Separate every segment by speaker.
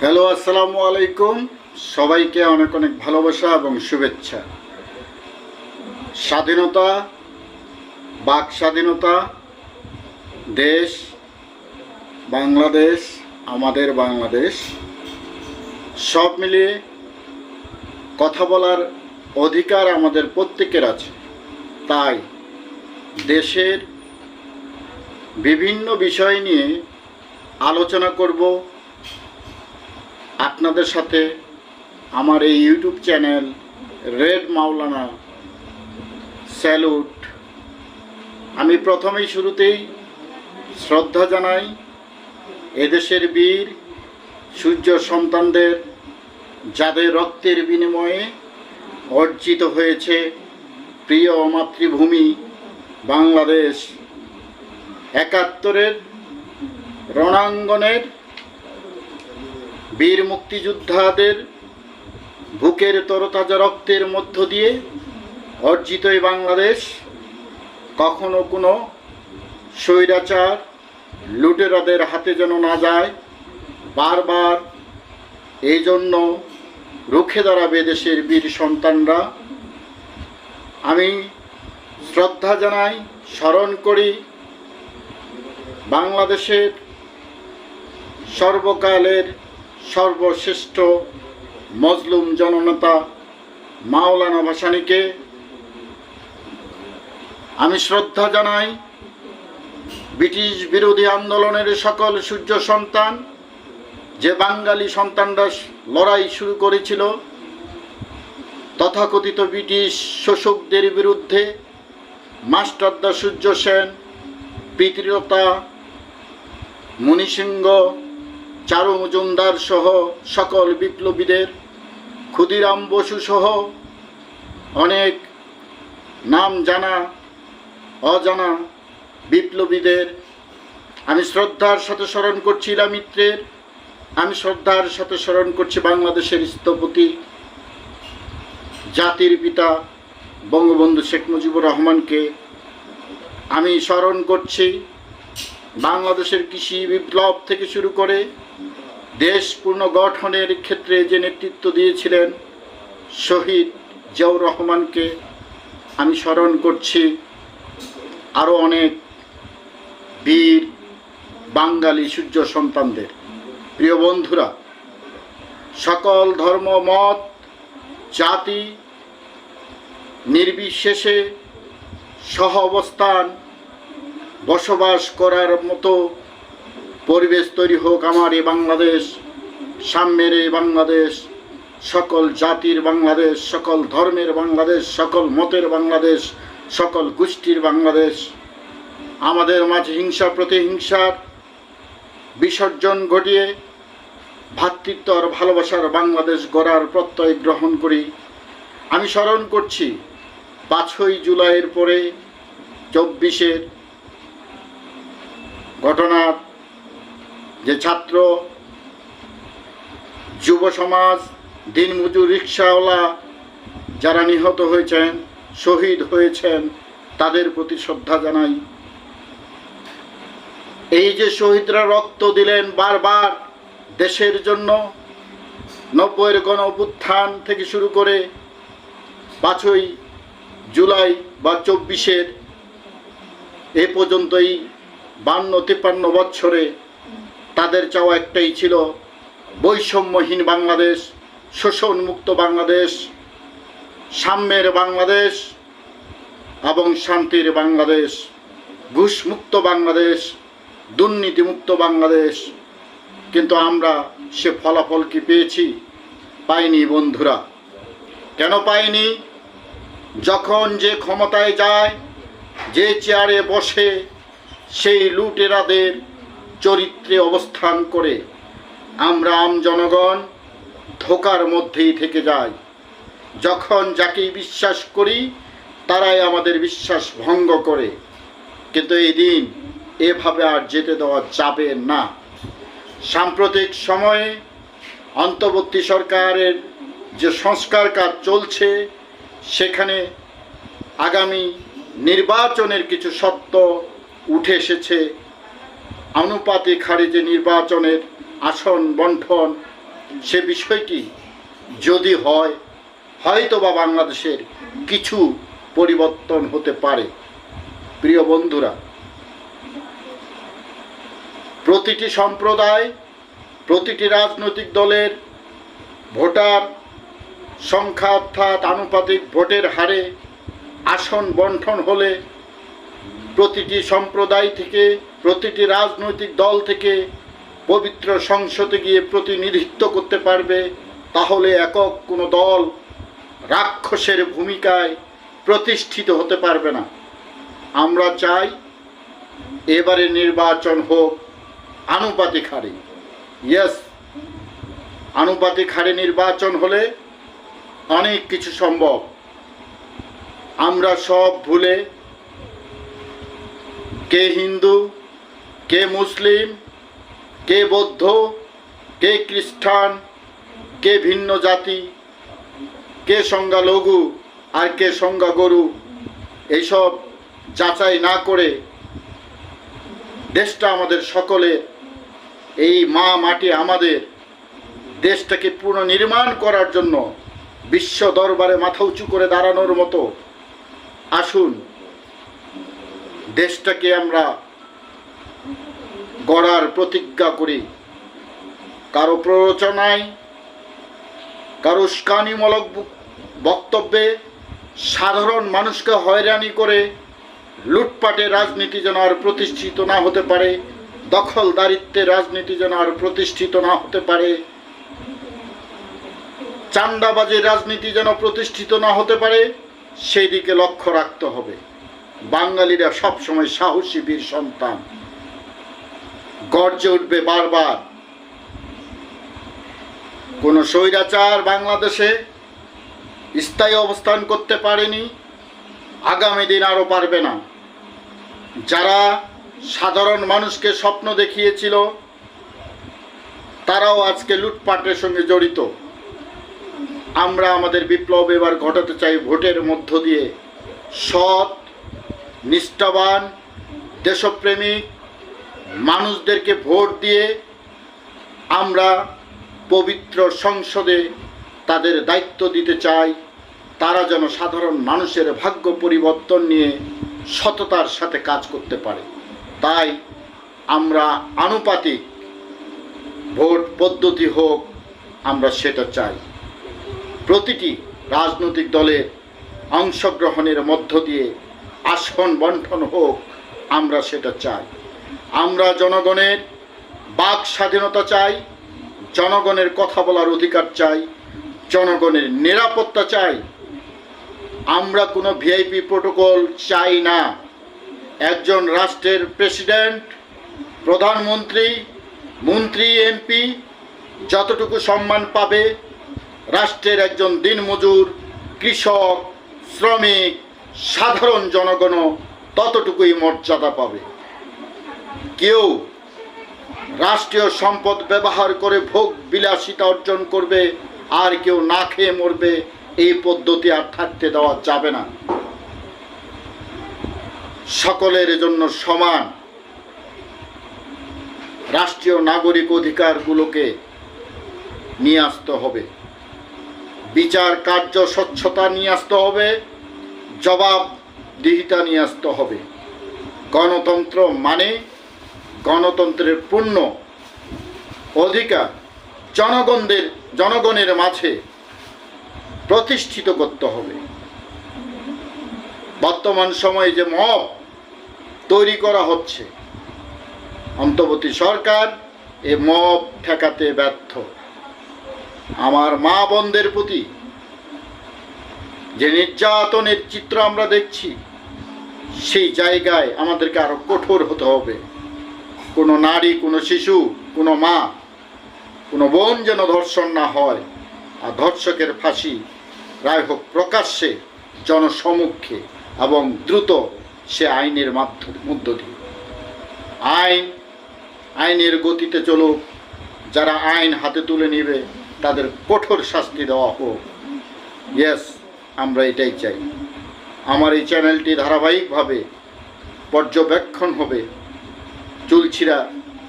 Speaker 1: Hello, আসসালামু আলাইকুম। সবাইকে অনেক অনেক ভালোবাসা এবং শুভেচ্ছা। স্বাধীনতা, বাক স্বাধীনতা, দেশ, বাংলাদেশ, আমাদের বাংলাদেশ, সব মিলিয়ে কথা বলার অধিকার আমাদের প্রত্যেকের আছে। তাই দেশের বিভিন্ন বিষয় নিয়ে আলোচনা করব আপনাদের সাথে আমার এই YouTube channel red Maulana salute. আমি প্রথমেই শুরুতেই শ্রদ্ধা জানাই এদেশের বীর, সূর্য সন্তানদের, যাদের রক্তের বিনিময়ে অর্জিত হয়েছে প্রিয় মাতৃভূমি বাংলাদেশ। একাত্তরের রণাঙ্গনের বীর মুক্তিযোদ্ধাদের বুকের তরতাজা রক্তের মধ্য দিয়ে অর্জিত এই বাংলাদেশ কখনো কোনো স্বৈরাচার, লুটেরাদের হাতে যেন না যায়, বারবার এই জন্য রুখে দাঁড়াবে দেশের বীর সন্তানরা। আমি শ্রদ্ধা জানাই, স্মরণ করি বাংলাদেশের সর্বকালের সর্বশ্রেষ্ঠ মজলুম জননেতা মাওলানা ভাসানীকে আমি শ্রদ্ধা জানাই। ব্রিটিশ বিরোধী আন্দোলনের সকল সূর্য সন্তান, যে বাঙালি সন্তানরা লড়াই শুরু করেছিল, তথাকথিত ব্রিটিশ শোষকদের বিরুদ্ধে মাস্টারদা সূর্য সেন প্রীতিলতা মণিসিংহ চারু মজুমদার সহ সকল বিপ্লবীদের, ক্ষুদিরাম বসু সহ অনেক নাম জানা, অজানা বিপ্লবীদের। আমি শ্রদ্ধার সাথে স্মরণ করছি ইলা মিত্রের আমি শ্রদ্ধার সাথে স্মরণ করছি বাংলাদেশের স্থপতি, জাতির পিতা বঙ্গবন্ধু শেখ মুজিবুর রহমানকে। আমি স্মরণ করছি বাংলাদেশের কৃষি বিপ্লব থেকে শুরু করে দেশ পুনর্গঠনের ক্ষেত্রে যে নেতৃত্ব দিয়েছিলেন শহীদ জিয়াউর রহমানকে, আমি স্মরণ করছি আরও অনেক বীর বাঙালি সূর্য সন্তানদের। প্রিয় বন্ধুরা, সকল ধর্ম, মত, জাতি নির্বিশেষে সহ অবস্থান বসবাস করার মতো পরিবেশ তৈরি হোক আমার এই বাংলাদেশ, সাম্যের এই বাংলাদেশ, সকল জাতির বাংলাদেশ, সকল ধর্মের বাংলাদেশ, সকল মতের বাংলাদেশ, সকল গোষ্ঠীর বাংলাদেশ, আমাদের মাঝে হিংসা প্রতিহিংসার বিসর্জন ঘটিয়ে ভ্রাতৃত্ব আর ভালোবাসার বাংলাদেশ গড়ার প্রত্যয় গ্রহণ করি। আমি স্মরণ করছি, পাঁচই জুলাইয়ের পরে চব্বিশের ঘটনার যে ছাত্র, যুব সমাজ দিনমজুর রিক্সাওয়ালা যারা নিহত হয়েছেন, শহীদ হয়েছেন, তাদের প্রতি শ্রদ্ধা জানাই। এই যে শহীদরা রক্ত দিলেন বারবার দেশের জন্য, নব্বইয়ের গণ অভ্যুত্থান থেকে শুরু করে পাঁচই জুলাই বা চব্বিশের এ পর্যন্তই বান্ন তিপ্পান্ন বছরে তাদের চাওয়া একটাই ছিল বৈষম্যহীন বাংলাদেশ, শোষণমুক্ত বাংলাদেশ, সাম্যের বাংলাদেশ এবং শান্তির বাংলাদেশ, ঘুষমুক্ত বাংলাদেশ, দুর্নীতিমুক্ত বাংলাদেশ। কিন্তু আমরা সে ফলাফল কি পেয়েছি? পাইনি বন্ধুরা। কেন পাইনি? যখন যে ক্ষমতায় যায়, যে চেয়ারে বসে সেই লুটেরাদের চরিত্রে অবস্থান করে আমরা আম জনগণ ধোকার মধ্যেই থেকে যাই। যখন যাকেই বিশ্বাস করি, তারাই আমাদের বিশ্বাস ভঙ্গ করে। কিন্তু এই দিন এভাবে আর যেতে দেওয়া যাবে না। সাম্প্রতিক সময়ে অন্তর্বর্তী সরকারের যে সংস্কার কাজ চলছে, সেখানে আগামী নির্বাচনের কিছু সত্য উঠে এসেছে। আনুপাতিক হারে যে নির্বাচনের আসন বন্টন সে বিষয়টি যদি হয় হয়তো বা বাংলাদেশের কিছু পরিবর্তন হতে পারে। প্রিয় বন্ধুরা, প্রতিটি সম্প্রদায়, প্রতিটি রাজনৈতিক দলের ভোটার সংখ্যা অর্থাৎ আনুপাতিক ভোটের হারে আসন বন্টন হলে প্রতিটি সম্প্রদায় থেকে, প্রতিটি রাজনৈতিক দল থেকে পবিত্র সংসদে গিয়ে প্রতিনিধিত্ব করতে পারবে, তাহলে একক কোনো দল রাক্ষসের ভূমিকায় প্রতিষ্ঠিত হতে পারবে না। আমরা চাই এবারে নির্বাচন হোক আনুপাতিক হারে। ইয়েস আনুপাতিক হারে নির্বাচন হলে অনেক কিছু সম্ভব। আমরা সব ভুলে কে হিন্দু, কে মুসলিম, কে বৌদ্ধ, কে খ্রিস্টান, কে ভিন্ন জাতি, কে সংজ্ঞালঘু আর কে সংজ্ঞাগরু এইসব যাচাই না করে দেশটা আমাদের সকলের, এই মা মাটি আমাদের, দেশটাকে পুনর্নির্মাণ করার জন্য বিশ্ব দরবারে মাথা উঁচু করে দাঁড়ানোর মতো। আসুন দেশটাকে আমরা গড়ার প্রতিজ্ঞা করি। কারও প্ররোচনায়, কারও উস্কানিমূলক বক্তব্যে সাধারণ মানুষকে হয়রানি করে লুটপাটে রাজনীতি যেন আর প্রতিষ্ঠিত না হতে পারে দখলদারিত্বের রাজনীতি যেন আর প্রতিষ্ঠিত না হতে পারে চান্দাবাজির রাজনীতি যেন প্রতিষ্ঠিত না হতে পারে, সেই দিকে লক্ষ্য রাখতে হবে। বাঙালিরা সবসময় সাহসী বীর সন্তান। গর্জে উঠবে বারবার। কোনো স্বৈরাচার বাংলাদেশে স্থায়ী অবস্থান করতে পারেনি, আগামী দিন আরও পারবে না। যারা সাধারণ মানুষকে স্বপ্ন দেখিয়েছিল, তারাও আজকে লুটপাটের সঙ্গে জড়িত। আমরা আমাদের বিপ্লব এবার ঘটাতে চাই ভোটের মধ্য দিয়ে। সৎ নিষ্ঠাবান দেশপ্রেমিক মানুষদেরকে ভোট দিয়ে আমরা পবিত্র সংসদে তাদের দায়িত্ব দিতে চাই। তারা যেন সাধারণ মানুষের ভাগ্য পরিবর্তন নিয়ে সততার সাথে কাজ করতে পারে। তাই আমরা আনুপাতিক ভোট পদ্ধতি হোক, আমরা সেটা চাই। প্রতিটি রাজনৈতিক দলের অংশগ্রহণের মধ্য দিয়ে আসন বন্টন হোক, আমরা সেটা চাই। আমরা জনগণের বাক স্বাধীনতা চাই, জনগণের কথা বলার অধিকার চাই, জনগণের নিরাপত্তা চাই। আমরা কোনো ভিআইপি প্রোটোকল চাই না। একজন রাষ্ট্রের প্রেসিডেন্ট, প্রধানমন্ত্রী, মন্ত্রী, এমপি, যতটুকু সম্মান পাবে, রাষ্ট্রের একজন দিনমজুর কৃষক, শ্রমিক সাধারণ জনগণও ততটুকুই মর্যাদা পাবে। কেউ রাষ্ট্রীয় সম্পদ ব্যবহার করে ভোগ বিলাসিতা অর্জন করবে, আর কেউ না খেয়ে মরবে, এই পদ্ধতি আর থাকতে দেওয়া যাবে না। সকলের জন্য সমান। রাষ্ট্রীয় নাগরিক অধিকারগুলোকে নিয়ে আসতে হবে। বিচার কার্য স্বচ্ছতা নিয়ে আসতে হবে। জবাবদিহিতা নিয়ে আসতে হবে। গণতন্ত্র মানে গণতন্ত্রের পূর্ণ অধিকার জনগণদের, জনগণের মাঝে প্রতিষ্ঠিত করতে হবে। বর্তমান সময়ে যে মব তৈরি করা হচ্ছে, অন্তর্বর্তী সরকার এ মব ঠেকাতে ব্যর্থ। আমার মা বোনদের প্রতি যে নির্যাতনের চিত্র আমরা দেখছি, সেই জায়গায় আমাদেরকে আরও কঠোর হতে হবে। কোনো নারী, কোনো শিশু, কোনো মা, কোনো বোন যেন ধর্ষণ না হয়, আর ধর্ষকের ফাঁসি রায় হোক প্রকাশ্যে, জনসমক্ষে এবং দ্রুত সে আইনের মাধ্যম, মধ্য দিয়ে। আইন, আইনের গতিতে চলুক, যারা আইন হাতে তুলে নেবে, তাদের কঠোর শাস্তি দেওয়া হোক। ইয়েস আমরা এটাই চাই। আমার এই চ্যানেলটি ধারাবাহিকভাবে পর্যবেক্ষণ হবে। চুলছিরা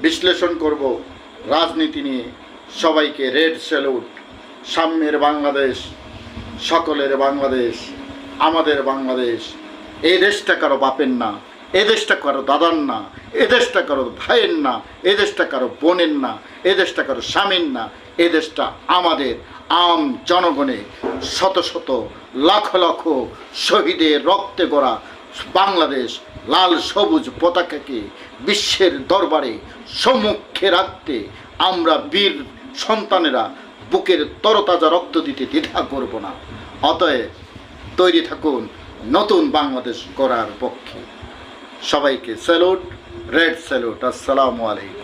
Speaker 1: বিশ্লেষণ করব। রাজনীতি নিয়ে সবাইকে রেড স্যালুট। সাম্যের বাংলাদেশ, সকলের বাংলাদেশ, আমাদের বাংলাদেশ। এই দেশটা কারও বাপের না, এ দেশটা কারও দাদার না, এ দেশটা কারও ভাইয়ের না, এ দেশটা কারও বোনের না, এ দেশটা কারও স্বামীর না এ দেশটা আমাদের আম জনগণে শত শত লাখ লাখ শহীদের রক্তে গড়া বাংলাদেশ লাল সবুজ পতাকাকে বিশ্বের দরবারে সম্মুখে রাখতে আমরা বীর সন্তানেরা বুকের তরতাজা রক্ত দিতে দ্বিধা করব না। অতএব তৈরি থাকুন নতুন বাংলাদেশ গড়ার পক্ষে। সবাইকে স্যালুট, রেড স্যালুট, আসসালামু আলাইকুম।